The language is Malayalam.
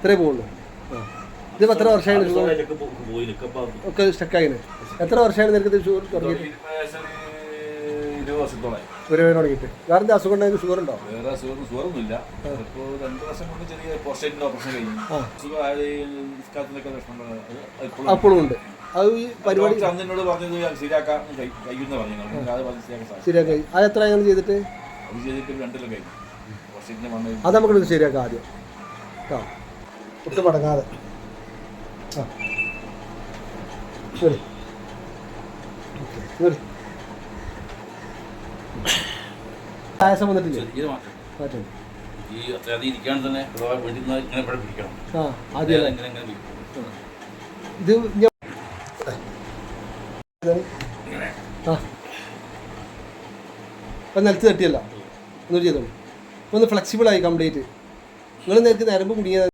ഇത്രേ പോകുള്ളൂ ഇതിപ്പോൾ എത്ര വർഷമായി ഒക്കെ സ്റ്റക്കായിന് എത്ര വർഷമായി നിനക്ക് ഷുഗർ തുടങ്ങിയിട്ട്? ഒരു വേദന തുടങ്ങിയിട്ട്. വേറെ എന്താ അസുഖം ഉണ്ടെങ്കിൽ ഷുഗർ ഉണ്ടോ വേറെ അസുഖം സുഖമൊന്നുമില്ല ഇപ്പോൾ രണ്ട് വർഷം കൊണ്ട് ചെറിയ പോസ്റ്റൈറ്റിന്റെ ഓപ്പറേഷൻ കഴിഞ്ഞു. അപ്പോഴും ഉണ്ട്. അത് ഈ പരിപാടി പറഞ്ഞത് ശരിയാക്കാൻ കഴിയുന്ന പറഞ്ഞു ശരിയാക്കാൻ അത് എത്ര ചെയ്തിട്ട്? അത് ചെയ്തിട്ട് രണ്ടിലും കഴിഞ്ഞു. അത് നമുക്ക് ശരിയാക്കാം ആദ്യം. ഒട്ടും മടങ്ങാതെ ആ. ശരി. വന്നിട്ടില്ല? ഇത് മാറ്റം. മാറ്റം. ഈ അത്രയധികം ഇരിക്കാൻ തന്നെ ഇങ്ങനെ ഇവിടെ പിടിക്കണം. ആ ആദ്യം ഇങ്ങനെ ഇങ്ങനെ പിടിക്കും. ഇത് ഞാൻ ഇങ്ങനെ. ആ. അപ്പം നിലത്ത് തട്ടിയല്ല. ഒന്ന് ചെയ്തോളൂ. ഒന്ന് ഫ്ലെക്സിബിൾ ആയി കംപ്ലീറ്റ് നിങ്ങൾ നേരത്തെ നരമ്പ് കുടുങ്ങിയത്